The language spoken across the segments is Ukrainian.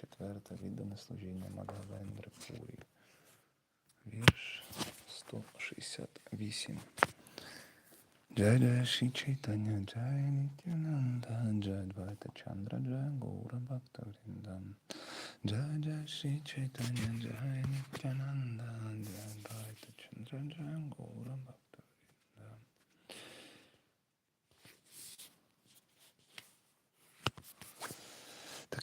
Четверте віддане служіння Мадгавендри Пурі. Вірш 168. Джай Ші Чайтаня Джай Нітянанда Джай Двайта Чандра Джай Гура Бхакта Вріндам Джай Джай Ші Чайтаня Джай Нітянанда Джай Двайта Чандра Джай Гура Бхакта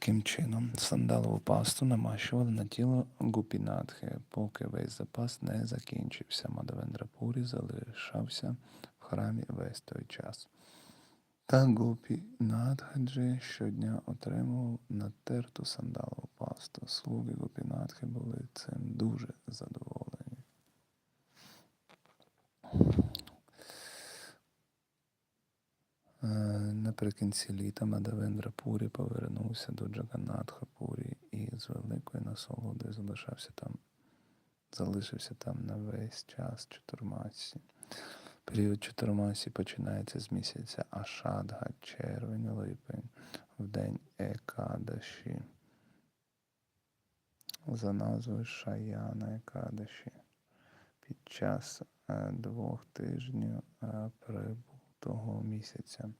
Таким чином, сандалову пасту намащували на тіло гупінатхи, поки весь запас не закінчився. Мадавендрапурі залишався в храмі весь той час. Та гупінатхаджі щодня отримував натерту сандалову пасту. Слуги гупінатхи були цим дуже задоволені. Наприкінці літа Мадавендра Пурі повернувся до Джаганатха Пурі і з великою насолодою залишався там, залишився там на весь час чотирмасі. Період чотирмасі починається з місяця Ашадга, червень, липень, в день Екадаші. За назвою Шаяна Екадаші. Під час е, двох тижнів е, прибутого місяця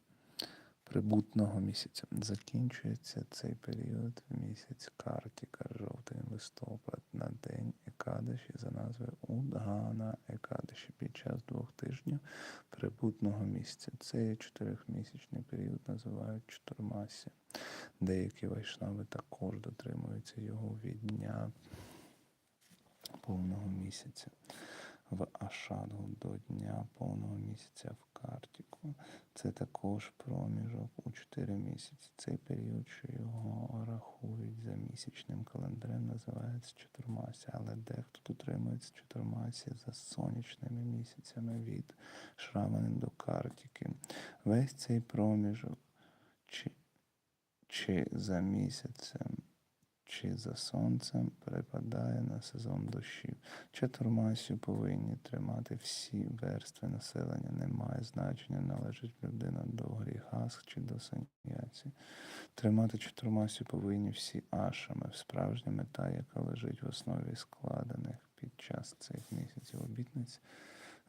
прибутного місяця. Закінчується цей період в місяць Картіка, жовтий листопад, на день Екадаші за назвою Удгана Екадаші під час двох тижнів прибутного місяця. Цей чотирьохмісячний період називають чотирмасі. Деякі вайшнави також дотримуються його від дня повного місяця в Ашадгу до дня повного місяця в Картіку. Це також проміжок у 4 місяці. Цей період, що його рахують за місячним календарем, називається чотирмасі, але дехто дотримується чотирмасі за сонячними місяцями від Шрамани до Картіки. Весь цей проміжок чи, чи за місяцем чи за сонцем перепадає на сезон дощів. Чотирмасю повинні тримати всі верстви населення. Немає значення, належить людина до гріхасх чи до саняці. Тримати чотирмасю повинні всі ашами. Справжня мета, яка лежить в основі складених під час цих місяців обітниць.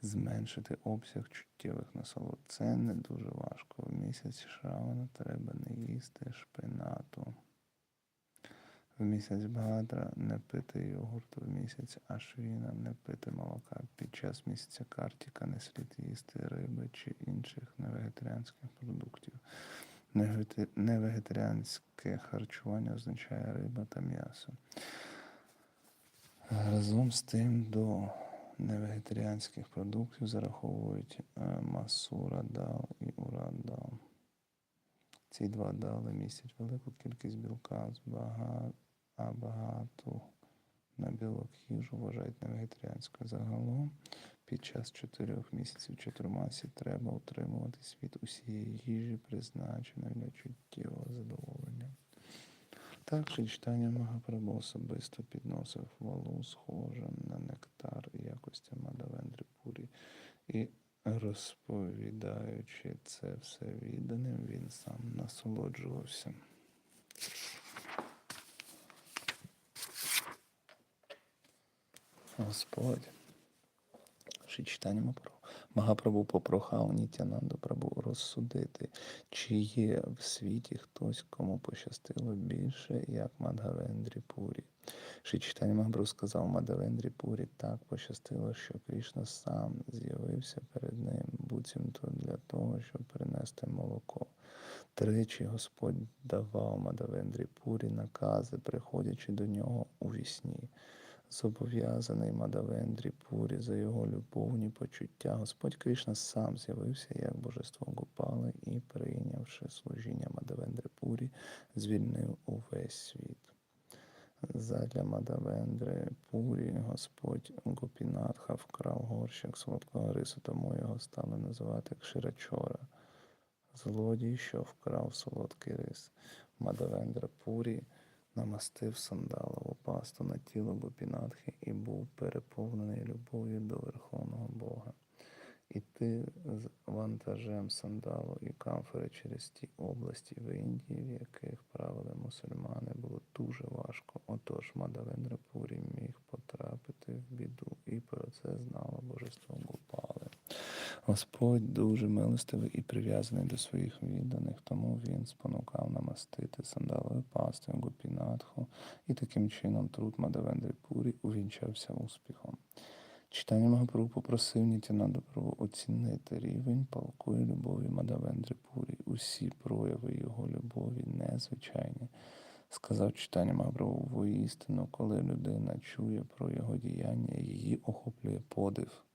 Зменшити обсяг чуттєвих насолод. Це не дуже важко. В місяць Шравана треба не їсти шпинату. В місяць Бхадра не пити йогурту, в місяць Ашвіна не пити молока. Під час місяця Картіка не слід їсти риби чи інших невегетаріанських продуктів. Невегетаріанське харчування означає риба та м'ясо. Разом з тим до невегетаріанських продуктів зараховують е, масура дал і урад-дал. Ці два дали містять велику кількість білка з бага... а багату на білок їжу вважають невегетаріанською. Загалом під час чотирьох місяців чотирмасі треба утримуватись від усієї їжі, призначеної для чуттєвого задоволення. Також читання Магапрабу особисто підносив хвалу, схожу на нектар якості Мадавендри Пурі. І розповідаючи це все відданим, він сам насолоджувався. Господь. Ще читання. Магапрабу попрохав Нітянанду Прабу розсудити, чи є в світі хтось, кому пощастило більше, як Мадгавендрі Пурі. Ши читання Магапрабу сказав Мадавендрі Пурі так пощастило, що Крішна сам з'явився перед ним, буцімто для того, щоб принести молоко. Тричі Господь давав Мадавендрі Пурі накази, приходячи до нього у вісні зобов'язаний Мадавендрі Пурі за його любовні почуття. Господь Кришна сам з'явився як божество Гопали і, прийнявши служіння Мадавендри Пурі, звільнив увесь світ. Задля Мадавендри Пурі Господь Гопінатха вкрав горщик солодкого рису, тому його стали називати Кширачора. Злодій, що вкрав солодкий рис. Мадавендра Пурі намастив сандалову пасту на тіло Гопінатхи і був переповнений любов'ю до Верховного Бога. Іти з вантажем сандалу і камфори через ті області в Індії, в яких правили мусульмани, було дуже важко. Отож Мадавендра Пурі міг потрапити в біду, і про це знало божество Гопали. Господь дуже милостивий і прив'язаний до своїх відданих, тому він спонукав намастити сандалою пасту Гопінатху, і таким чином труд Мадавендри Пурі увінчався успіхом. Читання Магапрабу попросив Нітянанду Прабу оцінити рівень палкої любові Мадавендри Пурі. Усі прояви його любові незвичайні. Сказав читання Магапрабу воістину, коли людина чує про його діяння, її охоплює подив.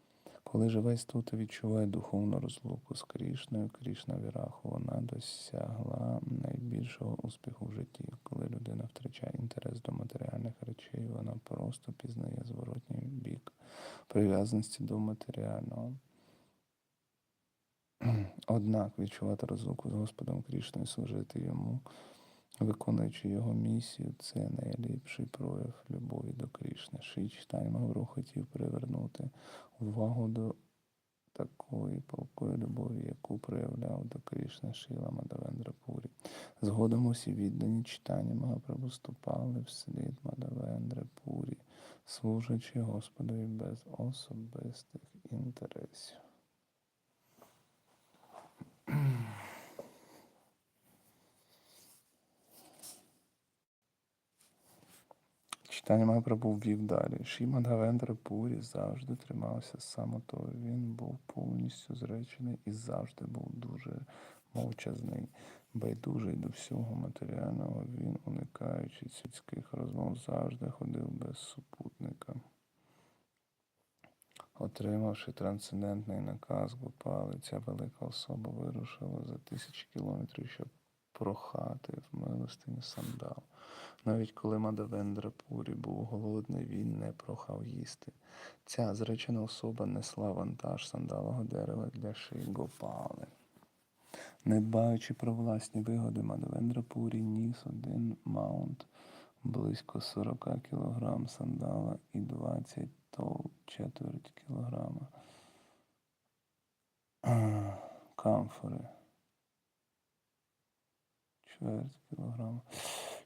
Коли живе істота відчуває духовну розлуку з Крішною, Крішна Віраху, вона досягла найбільшого успіху в житті. Коли людина втрачає інтерес до матеріальних речей, вона просто пізнає зворотній бік прив'язаності до матеріального. Однак відчувати розлуку з Господом Крішною, служити йому, виконуючи його місію, це найліпший прояв любові до Крішни. Ши читання хотів привернути увагу до такої палкої любові, яку проявляв до Крішни Шіла Мадавендра Пурі. Згодом усі віддані читання Магапрабу ступали вслід Мадавендри Пурі, служачи Господові без особистих інтересів. Читання Магапрабу ввів далі. Шімадгавендра Пурі завжди тримався самотою. Він був повністю зречений і завжди був дуже мовчазний, байдужий до всього матеріального. Він, уникаючи сільських розмов, завжди ходив без супутника. Отримавши трансцендентний наказ Гопали, ця велика особа вирушила за тисячі кілометрів, щоб прохати в милостині сандал. Навіть коли Мадавендра Пурі був голодний, він не прохав їсти. Ця зречена особа несла вантаж сандалового дерева для шиї Гопали. Не дбаючи про власні вигоди, Мадавендра Пурі ніс один маунт близько 40 кг сандала і 20 тол четверть кілограма. Камфори. Чверть кілограма.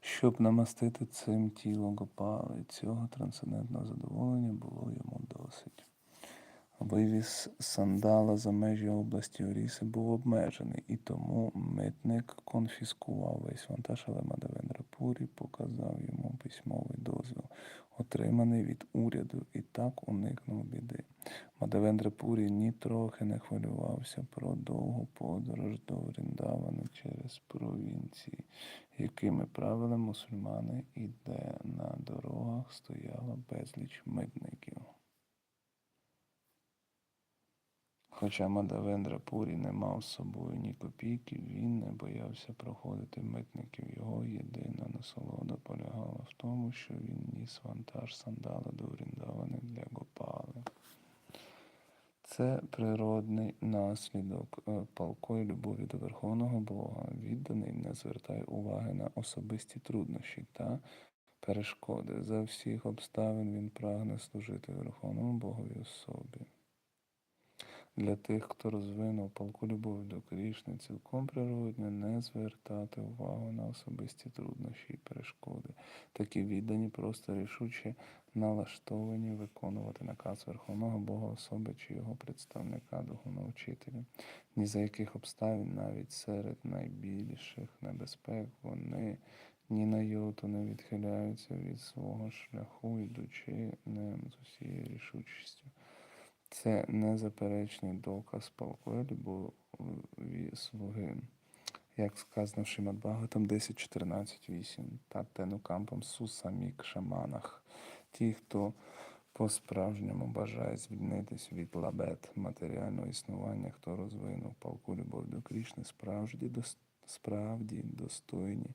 Щоб намастити цим тіло Гопали, цього трансцендентного задоволення було йому досить. Вивіз сандала за межі області Оріси був обмежений, і тому митник конфіскував весь вантаж, але Мадавендра Пурі показав йому письмовий дозвіл, отриманий від уряду, і так уникнув біди. Мадавендра Пурі нітрохи не хвилювався про довгу подорож до Вріндавани через провінції, якими правили мусульмани, і де на дорогах стояло безліч митників. Хоча Мадавендра Пурі не мав з собою ні копійки, він не боявся проходити митників. Його єдина насолода полягала в тому, що він ніс вантаж сандала до Вріндавани для Гопали. Це природний наслідок е, палкої любові до Верховного Бога. Відданий не звертає уваги на особисті труднощі та перешкоди. За всіх обставин він прагне служити Верховному Богові особі. Для тих, хто розвинув палку любові до Крішни, цілком природньо не звертати увагу на особисті труднощі і перешкоди. Такі віддані просто рішуче налаштовані виконувати наказ Верховного Бога особи чи його представника духовного вчителя. Ні за яких обставин, навіть серед найбільших небезпек, вони ні на йоту не відхиляються від свого шляху, йдучи ним з усією рішучістю. Це незаперечний доказ палкої любові слуги. Як сказано в Шимад Бхагаватам 10.14.8 та тенукампам сусамік шаманах. Ті, хто по-справжньому бажає звільнитись від лабет матеріального існування, хто розвинув палку любов до Крішни, справді, справді достойні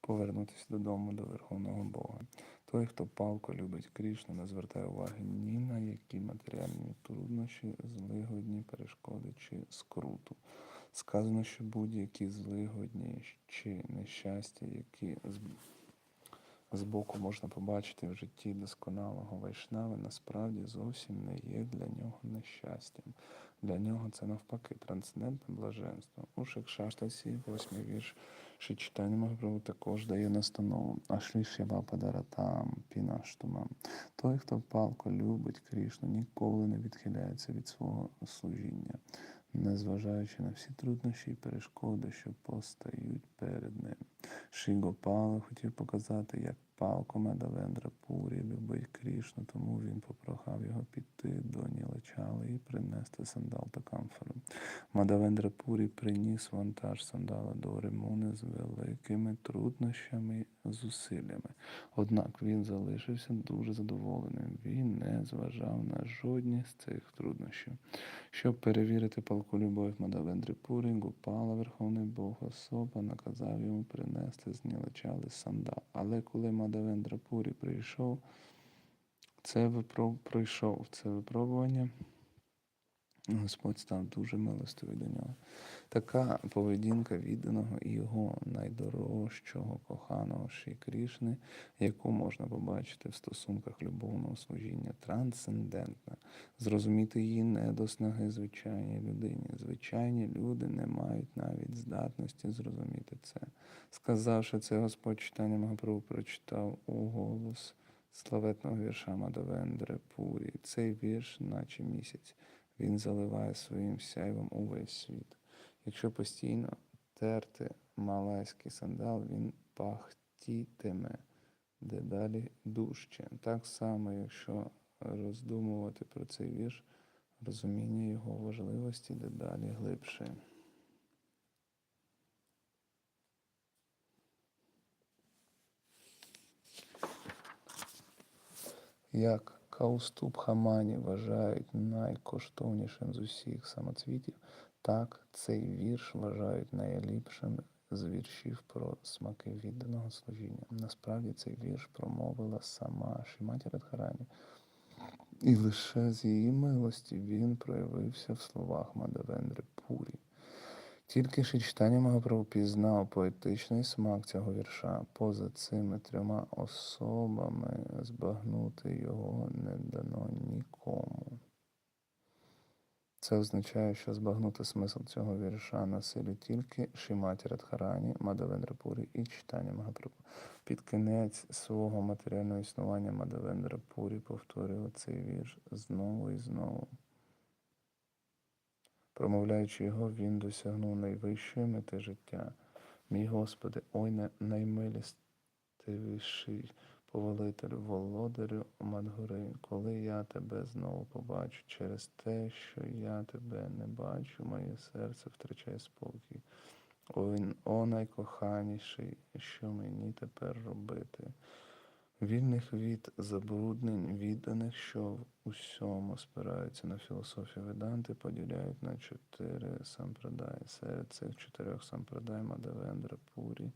повернутися додому до Верховного Бога. Той, хто палко любить Крішну, не звертає уваги ні на які матеріальні труднощі, злигодні, перешкоди чи скруту. Сказано, що будь-які злигодні чи нещастя, які збоку можна побачити в житті досконалого вайшнави, насправді зовсім не є для нього нещастям. Для нього це навпаки трансцендентне блаженство. У Шекшаштасі, восьмий вірш, що читання Магапрабу також дає настанову. Ашлі Шіва Падаратам, Пінаштумам. Той, хто палко любить Крішну, ніколи не відхиляється від свого служіння, незважаючи на всі труднощі і перешкоди, що постають перед ним. Ші Гопала хотів показати, як палко Медавендра Пурі любить Крішну, тому він попрохав піти до Нілачали і принести сандал та камфору. Мадавендра Пурі приніс вантаж сандала до Римуни з великими труднощами зусиллями. Однак він залишився дуже задоволеним. Він не зважав на жодні з цих труднощів. Щоб перевірити палку любов Мадавендри Пурі, Гопала, Верховний Бог особа, наказав йому принести з Нілачали сандал. Але коли Мадавендра Пурі прийшов, це випро... пройшов це випробування. Господь став дуже милостивий до нього. Така поведінка відданого і його найдорожчого коханого Ші Крішни, яку можна побачити в стосунках любовного служіння, трансцендентна. Зрозуміти її не до снаги звичайній людині. Звичайні люди не мають навіть здатності зрозуміти це. Сказавши це, Господь читання Магапрабу прочитав у голос славетного вірша Мадавендри Пурі. Цей вірш, наче місяць. Він заливає своїм сяйвом увесь світ. Якщо постійно терти малайський сандал, він пахтітиме дедалі дужче. Так само, якщо роздумувати про цей вірш, розуміння його важливості дедалі глибше. Як Каустуб Хамані вважають найкоштовнішим з усіх самоцвітів, так цей вірш вважають найліпшим з віршів про смаки відданого служіння. Насправді цей вірш промовила сама Шіматі Радхарані. І лише з її милості він проявився в словах Мадавендри Пурі. Тільки ж читання пізнав поетичний смак цього вірша. Поза цими трьома особами збагнути його не дано нікому. Це означає, що збагнути смисл цього вірша на силі тільки Шіматі Радхарані, Мадавендрапурі і читання Магапрабу. Під кінець свого матеріального існування Мадавендрапурі повторював цей вірш знову і знову. Промовляючи його, він досягнув найвищої мети життя. Мій Господи, ой наймилістивіший повелителю, володарю Мадгори, коли я тебе знову побачу через те, що я тебе не бачу, моє серце втрачає спокій. Ой, о найкоханіший, що мені тепер робити? Вільних від забруднень, відданих, що в усьому спираються на філософію Веданти, поділяють на чотири сампрадаї. Серед цих чотирьох сампрадай Мадавендра Пурі,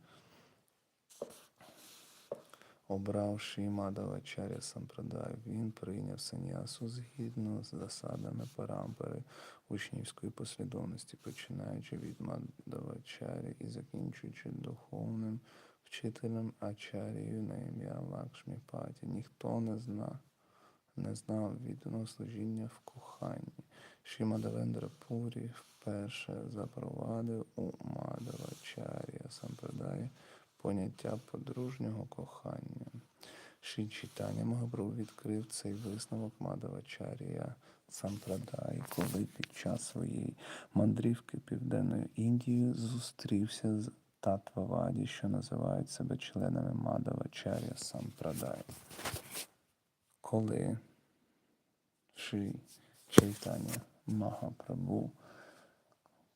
обравши Мадавачаря сампрадаю, він прийняв санясу згідно з засадами парампери учнівської послідовності, починаючи від Мадавачарі і закінчуючи духовним вчителем Ачарією на ім'я Лакшміпаті. Ніхто не знав, не знав відданого служіння в коханні. Шімадавендра Пурі вперше запровадив у Мадавачарія Сампрадаї поняття подружнього кохання. Ші читання Магапрабу відкрив цей висновок Мадавачарія Сампрадаї, коли під час своєї мандрівки Південною Індією зустрівся з Татваваді, що називають себе членами Мадавачаря Сампрадай. Коли Ші Чайтання Магапрабу,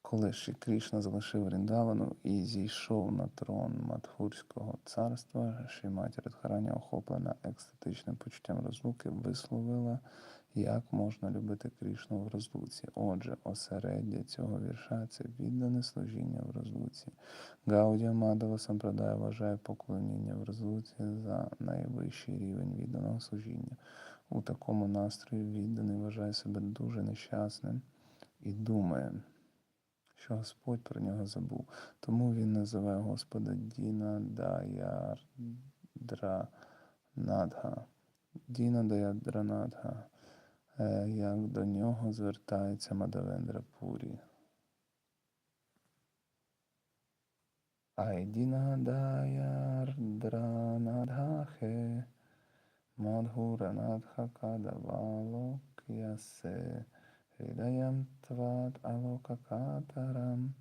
коли Ші Крішна залишив Ріндавану і зійшов на трон Мадхурського царства, Шіматі Радхараня, охоплена екстатичним почуттям розлуки, висловила як можна любити Крішну в розлуці? Отже, осереддя цього вірша це віддане служіння в розлуці. Гаудія Мадова Сампрадая вважає поклоніння в розлуці за найвищий рівень відданого служіння. У такому настрої відданий вважає себе дуже нещасним і думає, що Господь про нього забув. Тому він називає Господа Діна Даярдра Надга. Діна Даядранадга е, як до нього звертається Мадавендра Пурі. Айдінадаяр-дранадхахе, Мадхуранадхакадавалокясе, Hridayam Tvat Alokakataram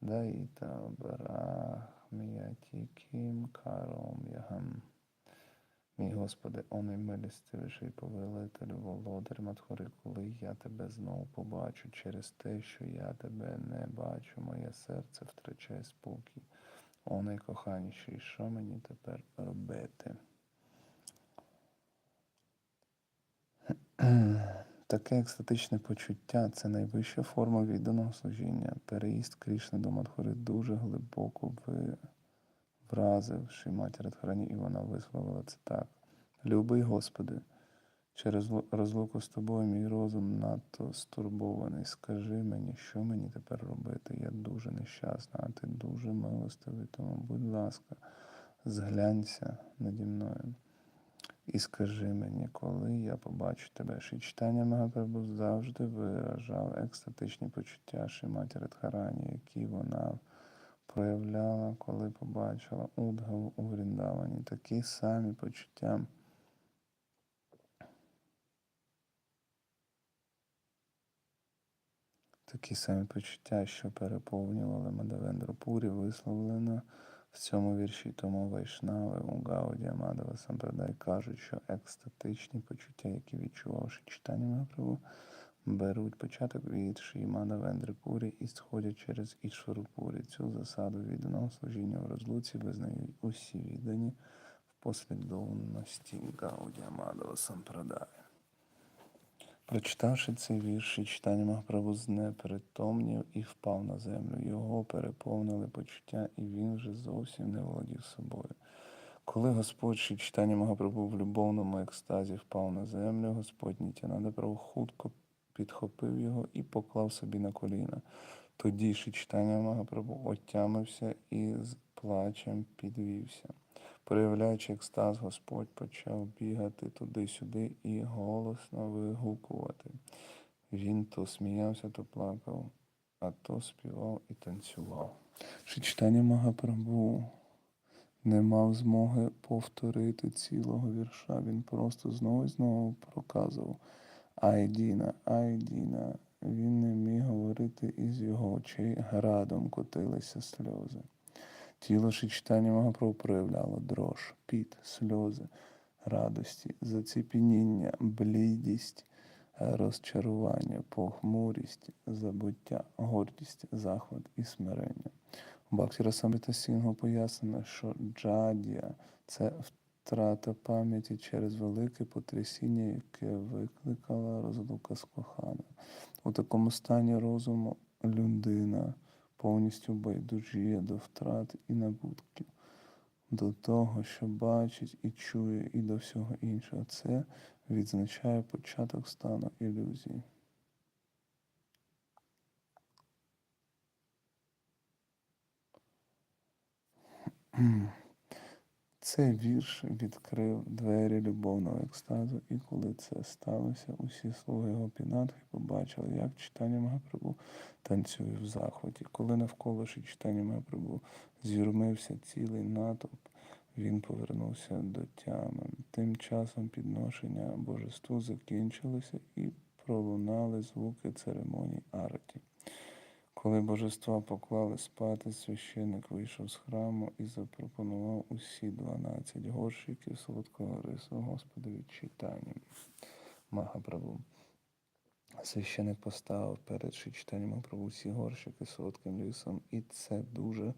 Daita Брахміяті Кім Каром Ягам. Мій Господи, о наймилістивіший повелителю, володар Матхори, коли я тебе знову побачу через те, що я тебе не бачу, моє серце втрачає спокій. О найкоханіший, що мені тепер робити? Таке екстатичне почуття це найвища форма відданого служіння. Переїзд Крішни до Мадхури дуже глибоко ви- вразив Шіматі Радхарані, і вона висловила це так. Любий Господи, через розлуку з тобою мій розум надто стурбований. Скажи мені, що мені тепер робити? Я дуже нещасна, а ти дуже милостивий. Тому, будь ласка, зглянься наді мною. І скажи мені, коли я побачу тебе, що читання Магапрабу завжди виражав екстатичні почуття Шиматі Радхарані, які вона проявляла, коли побачила Удгаву у Вріндавані. Такі самі почуття. Такі самі почуття, що переповнювали Мадавендрапурі, висловлено в цьому вірші. Тому Вайшнави у Гаудія Мадава Сампрадай кажуть, що екстатичні почуття, які відчувавши читання Магапрабу, беруть початок від Ші Мадавендри Пурі і сходять через Ішвару Пурі. Цю засаду відданого служіння в розлуці визнають усі віддані в послідовності Гаудія Мадава Сампрадая. Прочитавши цей вірш читання Махапрабу знепритомнів і впав на землю. Його переповнили почуття, і він вже зовсім не володів собою. Коли Господь читання Махапрабу в любовному екстазі впав на землю, Господь Нітянанда Прабу хутко підхопив його і поклав собі на коліна. Тоді ще читання Махапрабу отямився і з плачем підвівся. Проявляючи екстаз, Господь почав бігати туди-сюди і голосно вигукувати. Він то сміявся, то плакав, а то співав і танцював. Читання Магапрабу не мав змоги повторити цілого вірша. Він просто знову і знову проказував Айдіна, Айдіна. Він не міг говорити, із його очей градом котилися сльози. Тіло Магапрабу проявляло дрож, піт, сльози, радості, заціпеніння, блідість, розчарування, похмурість, забуття, гордість, захват і смирення. У Бхактіра Самрита Сінгу пояснено, що джадія це втрата пам'яті через велике потрясіння, яке викликала розлука з коханим. У такому стані розуму людина повністю байдужіє до втрат і набутків, до того, що бачить і чує, і до всього іншого. Це відзначає початок стану ілюзії. Цей вірш відкрив двері любовного екстазу, і коли це сталося, усі слуги Гопінатхи побачили, як читання Магапрабу танцює в захваті. Коли навколо ж читання Магапрабу з'юрмився цілий натовп, він повернувся до тями. Тим часом підношення божеству закінчилося і пролунали звуки церемонії араті. Коли божества поклали спати, священик вийшов з храму і запропонував усі дванадцять горщиків солодкого рису Господові читанням Магапрабу. Священик поставив перед читанням Магапрабу всі горщики солодким рисом, і це дуже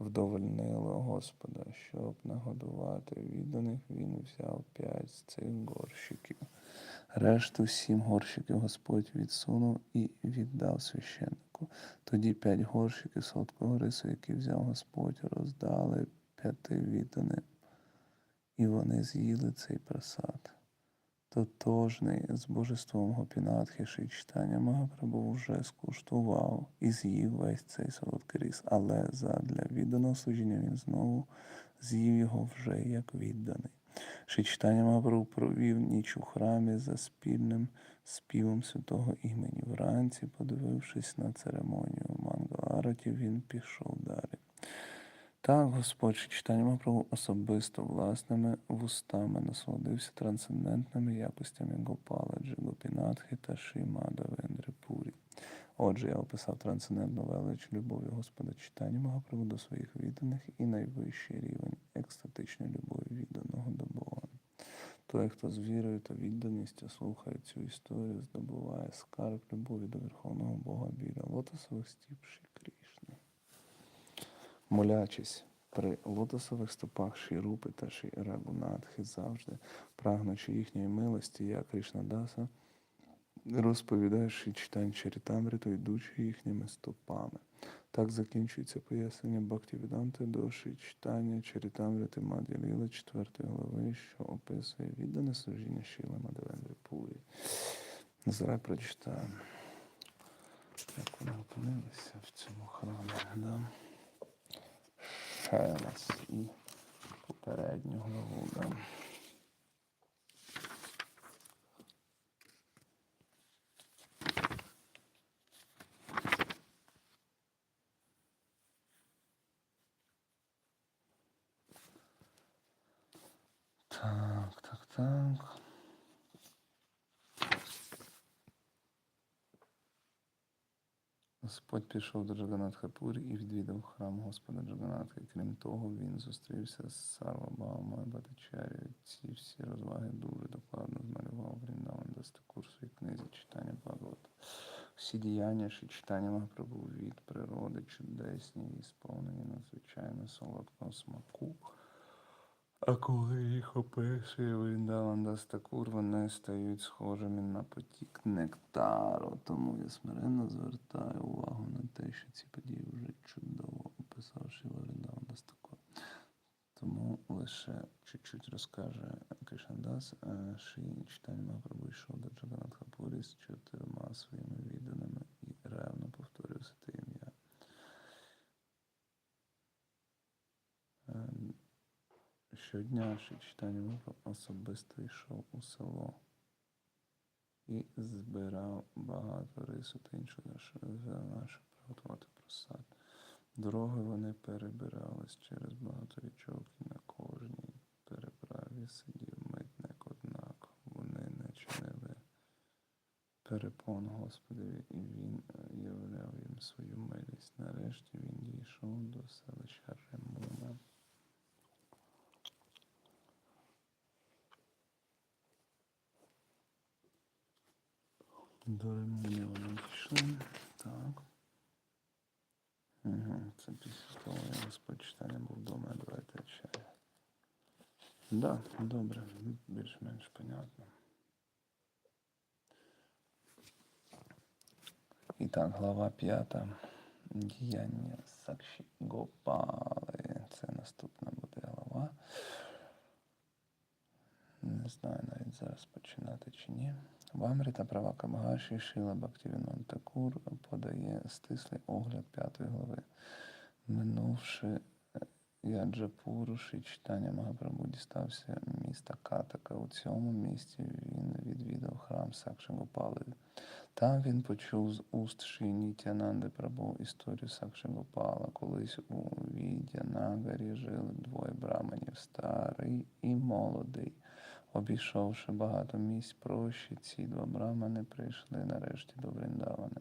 вдовольнило Господа. Щоб нагодувати відданих, він взяв п'ять з цих горщиків. Решту сім горщиків Господь відсунув і віддав священнику. Тоді п'ять горщиків солодкого рису, які взяв Господь, роздали п'яти відданим, і вони з'їли цей просад. Тотожний з божеством Гопінатхи Ши читання Магапрабу вже скуштував і з'їв весь цей солодкий рис, але задля відданого служіння він знову з'їв його вже як відданий. Ши читання Махапрабху провів ніч у храмі за спільним співом святого імені. Вранці, подивившись на церемонію Мангалараті, він пішов далі. Так, Господь Ши читання Махапрабху особисто власними вустами насолодився трансцендентними якостями Гопаладжі, Гопінатхи та Шимадавендри Пурі. Отже, я описав трансцендентну велич любові Господа читання Магапрабху до своїх відданих і найвищий рівень екстатичної любові відданого до Бога. Той, хто з вірою та відданістю слухає цю історію, здобуває скарб любові до Верховного Бога біля лотосових стіп Шрі Крішни. Молячись при лотосових стопах Шірупи та Ші Рагунатхи завжди, прагнучи їхньої милості, я Кришнадаса, розповідаючи читань Чарітамриту, йдучи їхніми стопами. Так закінчується пояснення Бхактивіданти до читання Чарітамрити Мад'я Ліла 4 глави, що описує віддане служіння Шіла Мадавендри Пурі. Зараз прочитаємо, як вони опинилися в цьому храмі. Да? Ще раз і попередню главу. Да? Так, так, так. Господь пішов до Джаганатхапурі і відвідав храм Господа Джаганатхи. Крім того, він зустрівся з Сарвабаумою Батачарію. Ці всі розваги дуже докладно змалював Вріндаван Дастакур в своїй книзі читання Бхагавата. Всі діяння чи читання Махапрабху від природи чудесні і сповнені надзвичайно солодкого смаку. А коли їх описує Вріндаван Дастакур, вони стають схожими на потік нектару. Тому я смиренно звертаю увагу на те, що ці події вже чудово описавши Вріндаван Дастакур. Тому лише чуть-чуть розкаже Кришандас, е, що читання Махапрабху йшов до Джаганатхапурі з чотирма своїми відданими і ревно повторювався те ім'я. Щодня ще читання Махапрабху особисто йшов у село і збирав багато рису та іншого щоб приготувати просад. Дорогою вони перебирались через багато річок, і на кожній переправі сидів митник, однак вони не чинили перепон Господові, і він являв їм свою милість. Нарешті він дійшов до селища Ремуна. До Ремуня вони дійшли. Так. Угу. Це після того, як Господь читання був вдома, давайте чай. Да, добре, більш-менш понятно. І так, глава п'ята. Діяння Сакші Гопали. Це наступна буде глава. Не знаю навіть зараз починати чи ні. В Амріта права Камагаші Шила Бактівінон Такур подає стислий огляд п'ятої глави. Минувши Яджапуру, Ши читання Магапрабху дістався міста Катака. У цьому місті він відвідав храм Сакшагопали. Там він почув з уст Шинітянанди Прабу історію Сакшагопала. Колись у Відянагарі жили двоє браманів старий і молодий. Обійшовши багато місць прощі, ці два брамани прийшли нарешті до Вріндавана.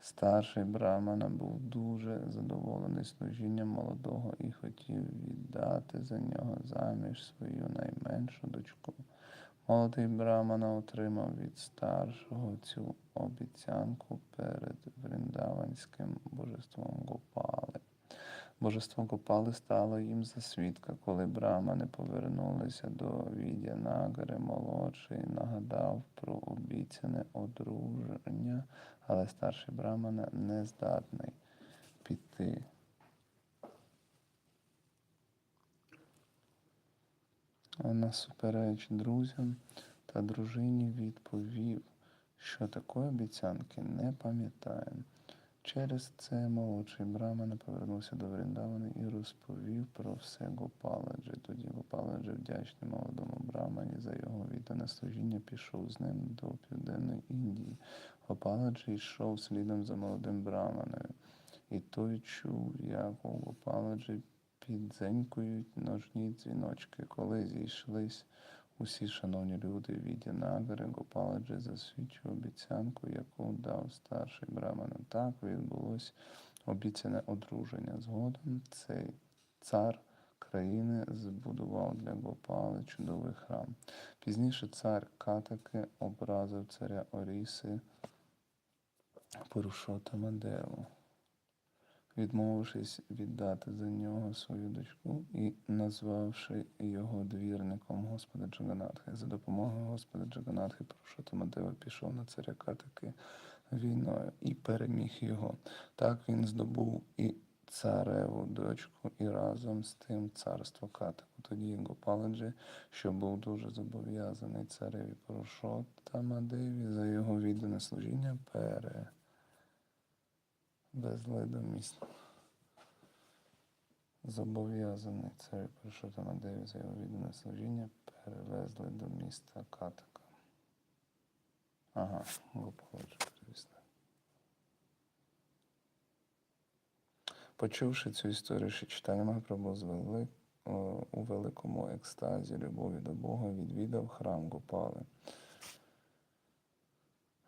Старший брамана був дуже задоволений служінням молодого і хотів віддати за нього заміж свою найменшу дочку. Молодий брамана отримав від старшого цю обіцянку перед вріндаванським божеством Гопали. Божество Гопали стало їм за свідка, коли брамани повернулися до Відянагари молодший, нагадав про обіцяне одруження, але старший брамана не здатний піти. Насупереч друзям та дружині відповів, що такої обіцянки не пам'ятає. Через це молодший Брамана повернувся до Вріндавани і розповів про все Гопаладжі. Тоді Гопаладжі, вдячний молодому Брамані за його віддане служіння, пішов з ним до Південної Індії. Гопаладжі йшов слідом за молодим Браманою. І той чув, як у Гопаладжі підзенькують ножні дзвіночки, коли зійшлись усі шановні люди віді нагари, Гопаладжі засвідчив обіцянку, яку дав старший Брамана. Так відбулось обіцяне одруження. Згодом цей цар країни збудував для Гопали чудовий храм. Пізніше цар Катаки образив царя Оріси Пурушотама Деву відмовившись віддати за нього свою дочку і назвавши його двірником Господа Джаганатхи. За допомогою Господа Джаганатхи Пурушотамадева пішов на царя Катики війною і переміг його. Так він здобув і цареву дочку, і разом з тим царство Катику. Тоді Гопаладжі, що був дуже зобов'язаний цареві Пурушотамадеві за його віддане служіння, пере везли до міста. Зобов'язаний царю Першотамадеві за його віддане служіння перевезли до міста Катака. Ага, Гопаладжі перевезли. Почувши цю історію, що читання вели, у великому екстазі любові до Бога відвідав храм Гопали.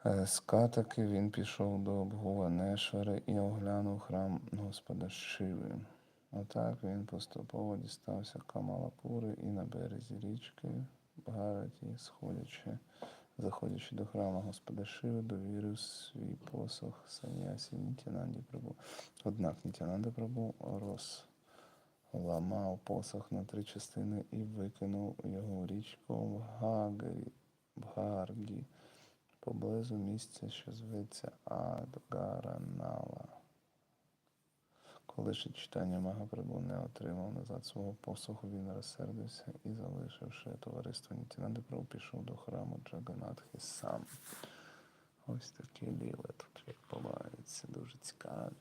Е, З Катаки він пішов до Бхуванешвари і оглянув храм Господа Шиви. Отак він поступово дістався Камалапури і на березі річки Бгараті, сходячи, заходячи до храму Господа Шиви, довірив свій посох Санясі Нітянанді Прабу. Однак Нітянанда Прабу розламав посох на три частини і викинув його в річку Бхагарі, Бхаргі поблизу місця, що зветься Адгаранала. Коли ж читання Магапрабу не отримав назад свого посоху, він розсердився і, залишивши товариство Нітянанди Прабу, пішов до храму Джаганатхи сам. Ось такі ліли тут відбуваються, дуже цікаві.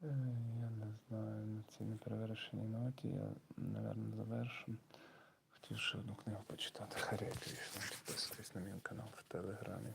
Я знаю, на цій неперевершеній ноті я, мабуть, завершу. Хотів ще одну книгу почитати. Харя Крішна, підписуйтесь на мій канал в Телеграмі.